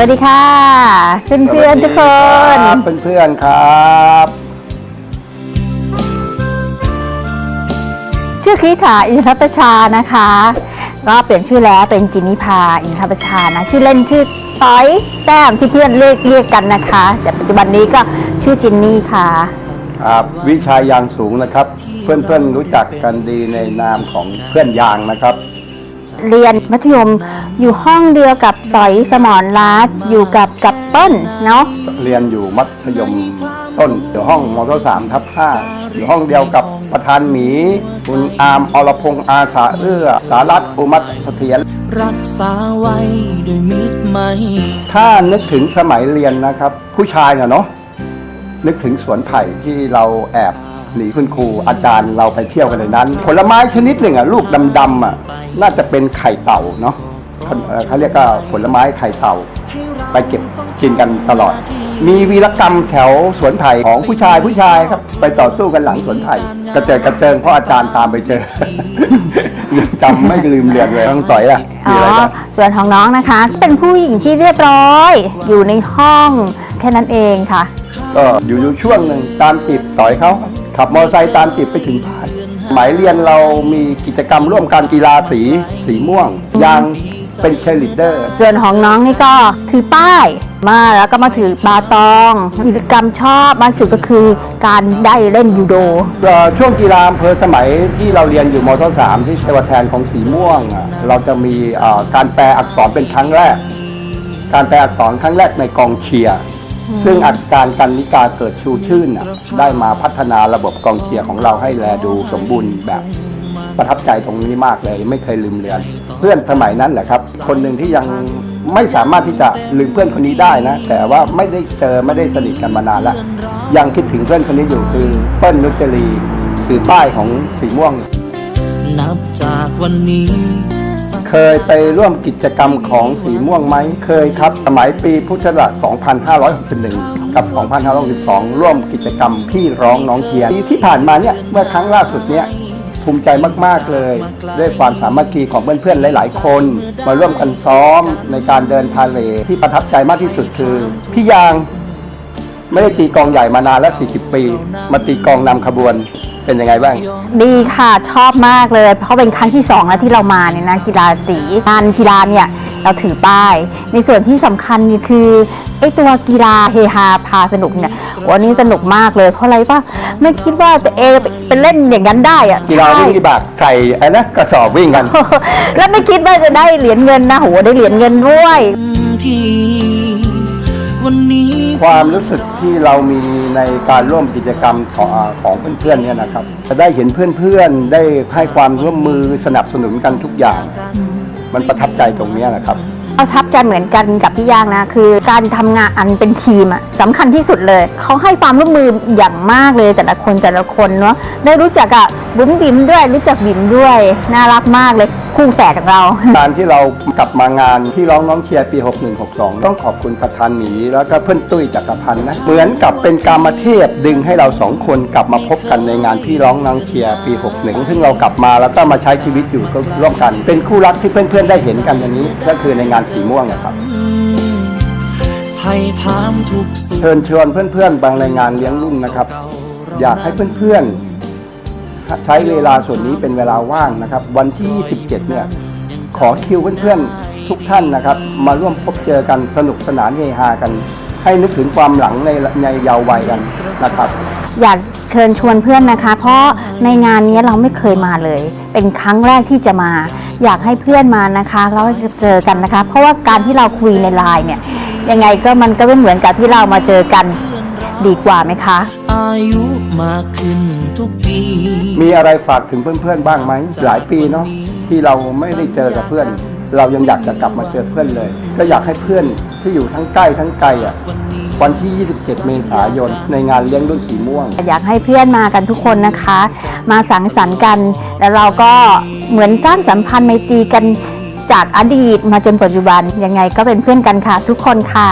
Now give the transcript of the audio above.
วัสดีค่ะเพื่อนเพื่อนๆทุกคนเพื่อนเพื่อนๆครับชื่อคริสค่ะอินทประชานะคะ ก็เปลี่ยนชื่อแล้วเป็นจินนิพาอินทประชานะชื่อเล่นชื่อต้อยแต้มที่เพื่อนเรียกเรียกกันนะคะแต่ปัจจุบันนี้ก็ชื่อจินนี่ค่ะครับวิชายางสูงนะครับ เพื่อนเพื่อนๆรู้จักกันดีในนามของเพื่อนยางนะครับ เรียนมัธยม อยู่ห้องเดียวกับต่อยสมรรัตน์อยู่กับกับต้นเนาะเรียนอยู่มัธยมต้นอยู่ห้องมศสามทับห้าอยู่ห้องเดียวกับประธานหมีคุณอามอรพงษ์อาสาเอื้อ สารัตน์อุมัตเสถียรรักษาไว้ด้วยมิตรไมตรถ้านึกถึงสมัยเรียนนะครับ ผู้ชายน่ะเนาะนึกถึงสวนไผ่ที่เราแอบ หนีคุณครูอาจารย์เราไปเที่ยวกันในนั้น ผลไม้ชนิดหนึ่งอะลูกดำๆอะน่าจะเป็นไข่เต่าเนาะเขาเอ่อเขาเรียกว่าผลไม้ไข่เต่า ไปเก็บกินกันตลอด มีวีรกรรมแถวสวนไผ่ของผู้ชายผู้ชายครับ ไปต่อสู้กันหลังสวนไผ่กระเจิงกระเจิงเพราะอาจารย์ตามไปเจอยังจำไม่ลืมเรียนเลยต้องต่อยอะอ๋มีออะไรบ้างส่วนของน้องนะคะเป็นผู้หญิงที่เรียบร้อย อยู่ในห้องแค่นั้นเองค่ะ ก็อยู่อยู่ช่วงหนึ่งตามจีบต่อยเขา ขับมอเตอร์ไซค์ตามจีบไปถึงบ้านสมัยเรียนเรามีกิจกรรมร่วมกันกีฬาสีสีม่วงยางเป็นเชลิเดอร์ ส่วนของน้องนี่ก็ถือป้ายมาแล้วก็มาถือบาตองกิจกรรมชอบมากสุดก็คือการได้เล่นยูโดช่วงกีฬาอำเภอสมัยที่เราเรียนอยู่มศสามที่ตัวแทนของสีม่วงอะเราจะมีเอ่อการแปลอักษรเป็นครั้งแรก การแปลอักษรครั้งแรกในกองเชียร์ ซึ่งอาจารย์กันนิกาเกิดชูชื่นน่ะได้มาพัฒนาระบบกองเชียร์ของเราให้แลดูสมบูรณ์แบบประทับใจตรงนี้มากเลยไม่เคยลืมเรียนเพื่อนสมัยนั้นแหละครับ คนหนึ่งที่ยังไม่สามารถที่จะลืมเพื่อนคนนี้ได้นะ แต่ว่าไม่ได้เจอไม่ได้สนิทกันมานานแล้วยังคิดถึงเพื่อนคนนี้อยู่คือเปิ้ลนุจรีถือป้ายของสีม่วง นับจากวันนี้สัก เคยไปร่วมกิจกรรมของสีม่วงไหม เคยครับ สมัยปีพุทธศักราช 2561 กับ 2562 ร่วมกิจกรรมพี่ร้องน้องเชียร์ปีที่ผ่านมาเนี่ย เมื่อครั้งล่าสุดเนี่ยภูมิใจมาก ๆ เลย ด้วยความสามัคคีของเพื่อนๆ หลาย ๆ คน มาร่วมกันซ้อมในการเดินพาเลทที่ประทับใจมากที่สุดคือ พี่ยางไม่ได้ตีกองใหญ่มานานแล้ว 40 ปี มาตีกองนำขบวน เป็นยังไงบ้าง ดีค่ะชอบมากเลย เพราะเป็นครั้งที่สองแล้วที่เรามาเนี่ยนะกีฬาสีงานกีฬาเนี่ยเราถือป้าย ในส่วนที่สำคัญนี่คือไอตัวกีฬาเฮฮาพาสนุกเนี่ยวันนี้สนุกมากเลยเพราะอะไรป่ะไม่คิดว่าตัวเองเป็นเล่นอย่างนั้นได้อะกีฬาวิ่งใช่วิบากใส่ไอ้นะกระสอบวิ่งกัน แล้วไม่คิดว่าจะได้เหรียญเงินนะโหได้เหรียญเงินด้วยที่ วันนี้ความรู้สึกที่เรามีในการร่วมกิจกรรมของอ่าของเพื่อนๆเนี่ยนะครับจะได้เห็นเพื่อนๆได้ให้ความร่วมมือสนับสนุนกันทุกอย่าง มันประทับใจตรงเนี้ยนะครับประทับใจเหมือนกันกับพี่ย่างนะ คือการทำงานอันเป็นทีมอะสำคัญที่สุดเลย เขาให้ความร่วมมืออย่างมากเลยแต่ละคนแต่ละคนเนาะได้รู้จักอะ บุ๋มบิ๋มด้วยรู้จักบิ๋มด้วย น่ารักมากเลยคู่แฝดของเรา การที่เรากลับมางานที่ร้องน้องเชียร์ปี 6162 ต้องขอบคุณประธานหมีแล้วก็เพื่อนตุ้ยจักรพันธ์นะ เหมือนกับเป็นการมาเทพดึงให้เราสองคนกลับมาพบกันในงานพี่ร้องน้องเชียร์ปี 61 ซึ่งเรากลับมาแล้วก็มาใช้ชีวิตอยู่ร่วมกัน เป็นคู่รักที่เพื่อนๆได้เห็นกันอย่างนี้ ก็คือในงานสีม่วงนะครับไทยถามทุกสุขเชิญชวนเพื่อนๆบางรายงานเลี้ยงรุ่นนะครับ อยากให้เพื่อนๆ ใช้เวลาส่วนนี้เป็นเวลาว่างนะครับ วันที่ 27 เนี่ย ขอคิวเพื่อนๆทุกท่านนะครับ มาร่วมพบเจอกันสนุกสนานเฮฮากัน ให้นึกถึงความหลังในในเยาว์วัยกันนะครับ อยากเชิญชวนเพื่อนนะคะ เพราะในงานนี้เราไม่เคยมาเลย เป็นครั้งแรกที่จะมา อยากให้เพื่อนมานะคะแล้วจะเจอกันนะคะ เพราะว่าการที่เราคุยในไลน์เนี่ยยังไงก็มันก็ไม่เหมือนกับที่เรามาเจอกันดีกว่าไหมคะ อายุมากขึ้น ทุกปีมีอะไรฝากถึงเพื่อนๆบ้างไหมหลายปีเนาะที่เราไม่ได้เจอกับเพื่อน เรายังอยากจะกลับมาเจอเพื่อนเลยก็อยากให้เพื่อนที่อยู่ทั้งใกล้ทั้งไกลอะวันที่ 27 เมษายน ในงานเลี้ยงรุ่นสีม่วง อยากให้เพื่อนมากันทุกคนนะคะ มาสังสรรค์กัน แล้วเราก็เหมือนสร้างสัมพันธ์ไมตรีกันจากอดีตมาจนปัจจุบัน ยังไงก็เป็นเพื่อนกันค่ะ ทุกคนค่ะ